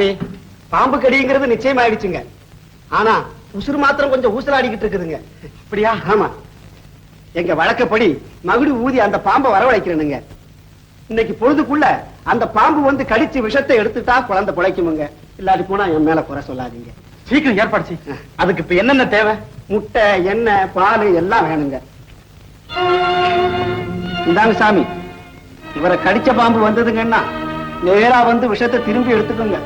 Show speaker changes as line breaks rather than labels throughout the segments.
சாமி பாம்பு கடிங்கிறது நிச்சயம் ஆயிடுச்சுங்க ஆனா உசுறு மாத்திரம் கொஞ்சம் ஊசலாடிக்கிட்டு இருக்குதுங்க.
அப்படியா
ஆமா. எங்க வழக்கப்படி மகுடி ஊதி அந்த பாம்பை வரவழைக்கிறேனுங்க. இன்னைக்கு பொழுதுக்குள்ள அந்த பாம்பு வந்து கடிச்சு விஷத்தை எடுத்துட்டா குழந்தை பிழைக்குமுங்க. இல்லாட்டி போனா என் மேல குறை சொல்லாதீங்க.
சீக்கிரம் ஏற்பாடு செய். அதுக்கு இப்ப என்னென்ன தேவை?
முட்டை எண்ணெய் பால் எல்லாம் வேணுங்க. இந்தாங்க சாமி. இவரை கடிச்ச பாம்பு வந்ததுங்கன்னா நேரா வந்து விஷத்தை திரும்பி எடுத்துக்கோங்க.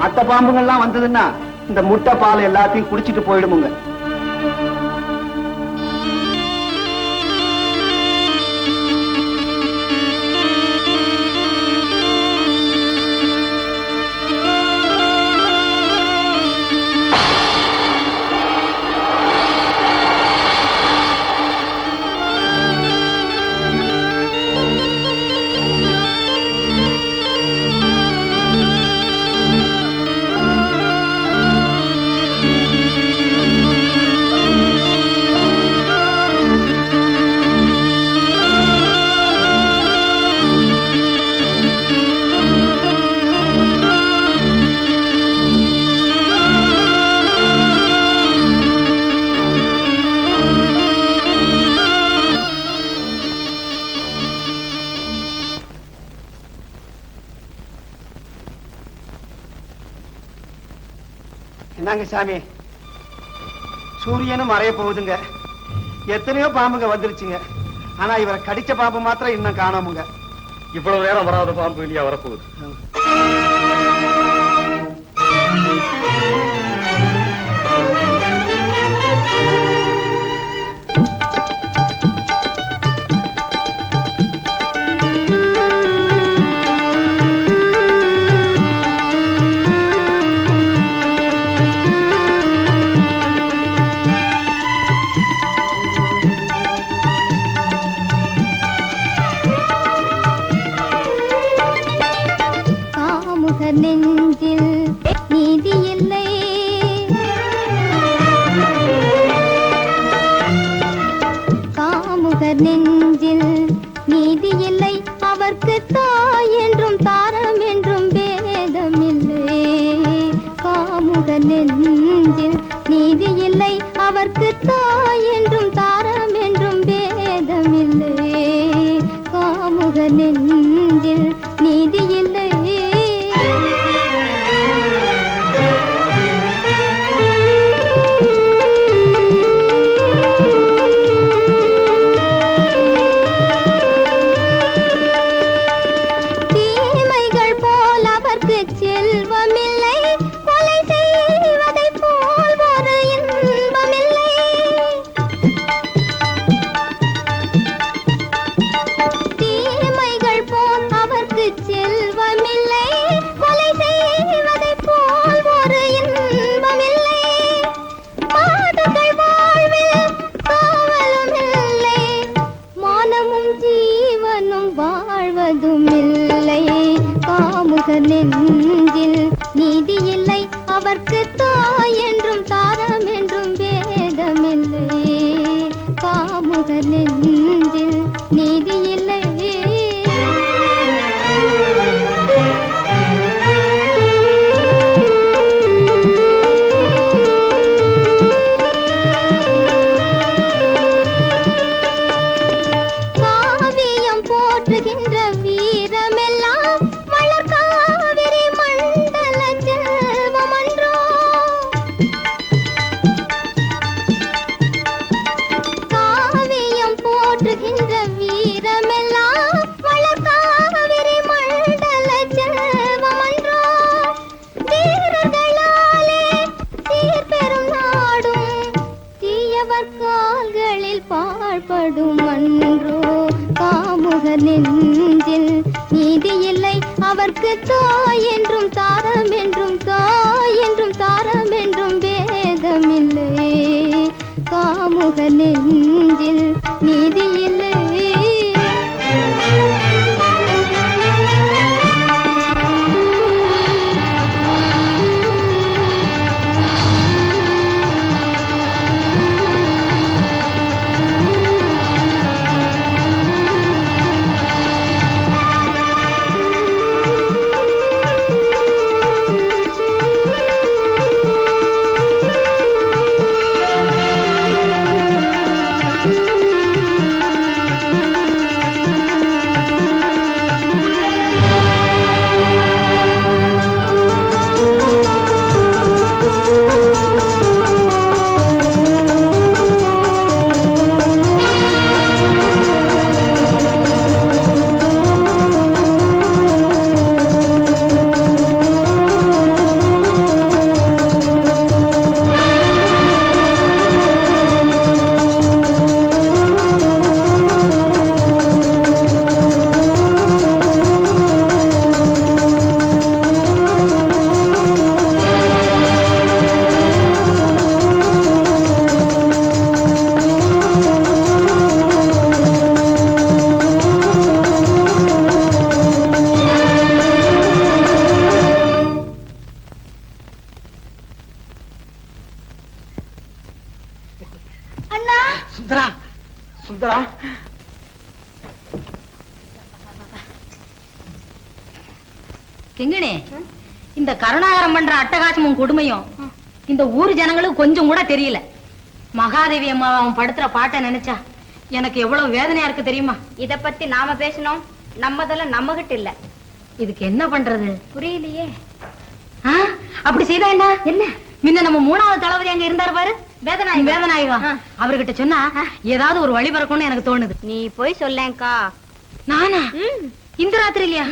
மத்த பாம்புங்கள்லாம் வந்ததுன்னா இந்த முட்டை பால் எல்லாத்தையும் குடிச்சிட்டு போயிடுமுங்க. என்னங்க சாமி. சூரியனும் மறைய போகுதுங்க. எத்தனையோ பாம்புங்க வந்துருச்சுங்க. ஆனா இவரை கடிச்ச பாம்பு மாத்திரம் இன்னும் காணாமுங்க.
இவ்வளவு நேரம் வராத பாம்பு இல்லையா வரப்போகுது
என்றும் தா
அண்ணா.
சுந்தரா சுந்தரா.
கிங்கிணி இந்த கருணாகரம் பண்ற அட்டகாசமும் கொடுமையும் இந்த ஊர் ஜனங்களுக்கு கொஞ்சம் கூட தெரியல. மகாதேவி அம்மா அவன் படுத்துற பாட்டை நினைச்சா எனக்கு எவ்வளவு வேதனையா இருக்கு தெரியுமா?
இத பத்தி நாம பேசணும் நம்மதெல்லாம் நம்ம கிட்ட இல்ல.
இதுக்கு என்ன பண்றது?
புரியலையே?
அப்படி செய்தா என்ன? என்ன? முன்ன நம்ம மூணாவது தளபதி அங்க இருந்தாரு பாரு. வேதநாயகம் வேதநாயகம் அவர்கிட்ட சொன்னா ஏதாவது ஒரு வழி பிறக்கும்னு எனக்கு தோணுது.
நீ போய் சொல்லேன்க்கா.
நானா? இந்த ராத்திரி இல்லையா.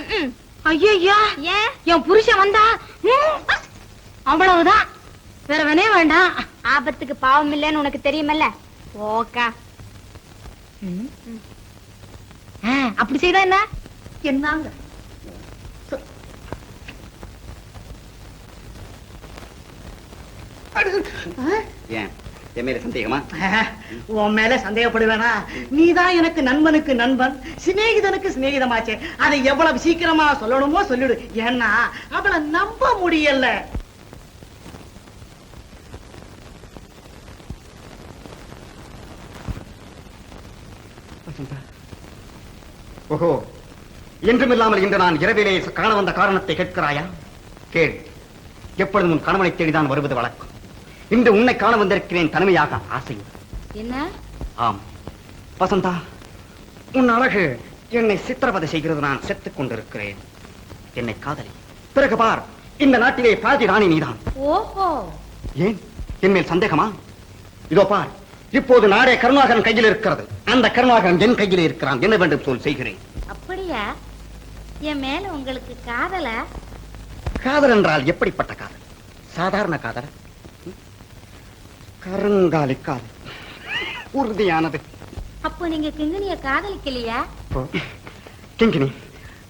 ஐயா
ஏன்?
என் புருஷன் வந்தா? அவ்வளவுதான். வேற வேணே வேண்டாம்.
ஆபத்துக்கு பாவம் இல்லைன்னு உனக்கு தெரியுமல்ல? ஓக்கா
அப்படி செய்தா என்ன? என்னங்க?
ஏன்? என் மேல சந்தேகமா?
உன் மேல சந்தேகப்படுவேனா? நீதான் எனக்கு நண்பனுக்கு நண்பன் சிநேகிதனுக்கு சிநேகிதமாச்சே. அதை எவ்வளவு சீக்கிரமா சொல்லணுமோ சொல்லிடு. ஏன்னா அவளை நம்ப முடியல.
ஓஹோ என்றுமில்லாமல் இன்று நான் இரவிலே காண வந்த காரணத்தை கேட்கிறாயா? கேள். எப்பொழுதும் உன் கணவனை தேடிதான் வருவது வழக்கம். இன்று உன்னை காண வந்திருக்கிறேன் தனிமையாக ஆசை.
என்ன?
ஆம். வசந்தா உன் அழகு என்னை சித்திரவதை செய்கிறது நான் செத்துக் கொண்டிருக்கிறேன். என்னை காதலி. பிறகு பார் இந்த நாட்டிலே பாதி ராணி நீதான்.
ஓஹோ.
ஏன்? என் மேல் சந்தேகமா? இதோ பார் இப்போது நாடே கருணாகரன் கையில் இருக்கிறது. அந்த கருணாகரன் என் கையில் இருக்கிறான். என்ன வேண்டும் சொல் செய்கிறேன்.
அப்படியா? என் மேல உங்களுக்கு காதல?
காதல் என்றால் எப்படிப்பட்ட காதல்? சாதாரண காதல்? கருங்காலி காதல். உறுதியானது.
அப்போ நீங்க கிங்கினிய காதலிக்கலையா?
கிங்கினி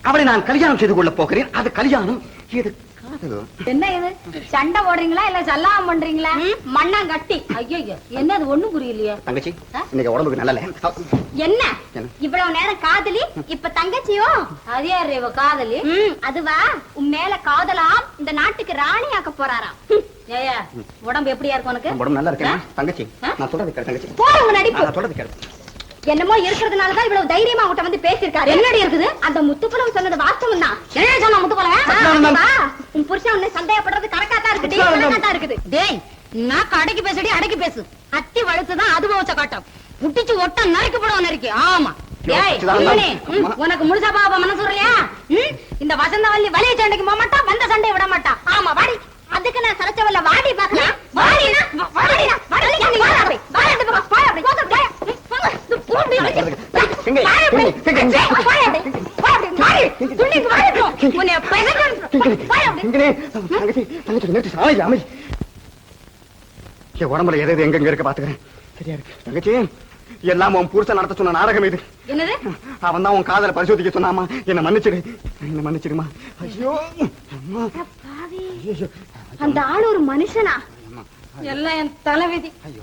அவளை நான் கல்யாணம் செய்து கொள்ளப் போகிறேன். அது கல்யாணம். இது காதல்?
என்ன இது? சண்டை போடுறீங்களா இல்ல சல்லாமம் பண்றீங்களா?
மண்ணாங்கட்டி.
ஐயோ என்ன அது ஒண்ணும் புரியலையே.
தங்கச்சி இன்னைக்கு உடம்புக்கு நல்ல
என்ன? இவ்வளவு நேரம் காதலி இப்ப தங்கச்சியோ?
அது யாரு இவ காதலி?
அதுவா? உன் மேல காதலாம் இந்த நாட்டுக்கு ராணி ஆக்க போறாராம்.
ஏயா உடம்பு எப்படியா இருக்கும் உனக்கு?
உடம்பு நல்லா இருக்கேன் தங்கச்சி? நான் சொல்றது கேளு தங்கச்சி.
போற உங்க நடிப்பு
நான் சொல்றது கேளு.
என்னமோ இருக்கிறதுனாலதான் இவ்வளவு தைரியமா உன்கிட்ட வந்து பேசியிருக்காரு. என்னடி இருக்குது? அந்த முத்துக்குளம் சொன்னது வாஸ்தவம் தான்.
என்ன சொன்ன முத்துக்குளவன்
உன் புருஷன் உன்னை சந்தேகப்படுறது கரெக்டா தான் இருக்குது. தான் இருக்குது.
டேய் நான் அடக்கி பேசடி அடக்கி பேசு. அத்தி வழுத்துதான் அது போச்ச காட்டம். முட்டிச்சு ஒட்ட நறுக்கு போடுவோம் நறுக்கி. ஆமா. உனக்கு முழுசா பாபா மனசு இல்லையா இந்த வசந்தவல்லி வலிய சண்டைக்கு போக மாட்டா வந்த சண்டையை விட மாட்டா
ஆமா வாடி. அதுக்கு நான் சரச்சவல்ல வாடி பாக்கலாம் வாடினா வாடினா வாடி நீ வாடி அப்படி வாடி அந்த பக்கம். போய் அப்படி போங்க போய் போங்க இந்த போய். அப்படி போய் அப்படி. வாடி வாடி. உன்னை போய் அப்படி.
தங்கச்சி தங்கச்சி சாலை அமைதி உடம்புல எது எது எங்க இருக்க பாத்துக்கிறேன். சரியா இருக்கு. தங்கச்சி எல்லாம் உன் புருஷன் நடத்த சொன்ன நாடகம் இது.
என்னது?
அவன் தான் உன் காதலை பரிசோதிக்க சொன்னாமா? என்ன மன்னிச்சிடு. என்ன மன்னிச்சிடுமா? ஐயோ. அம்மா ஐயோ.
அந்த ஆள் ஒரு மனுஷனா?
எல்லாம் என் தலைவிதி.
ஐயோ.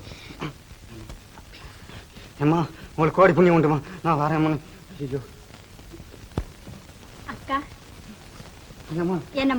அம்மா உங்களுக்கு கோடி புண்ணியம் உண்டுமா? நான் வரேன் அம்மா. ஐயோ.
அக்கா.
அம்மா
என்ன